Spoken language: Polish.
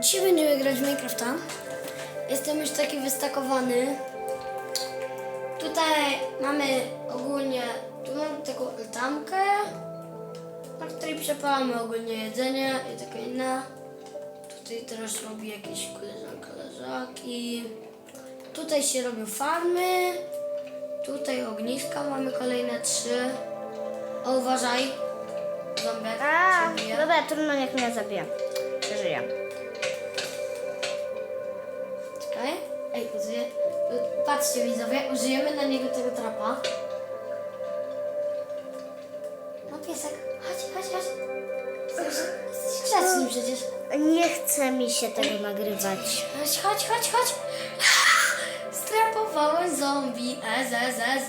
Dzisiaj będziemy grać w Minecrafta. Jestem już taki wystakowany. Tutaj mamy ogólnie, tu mam taką altankę, na której przepalamy ogólnie jedzenie i takie inne. Tutaj teraz robi jakieś koleżanka leżaki. Tutaj się robią farmy. Tutaj ogniska mamy kolejne trzy. O, uważaj. Zombiak A, cię bije. dobra, trudno, niech mnie zabije. Przeżyję. Patrzcie widzowie, użyjemy na niego tego trapa. No piesek, chodź, chodź, chodź. Jesteś, jesteś grzeczny przecież. Nie chce mi się tego nagrywać. Chodź, chodź, chodź, chodź. Strapowałem zombie. Ez, ez, ez.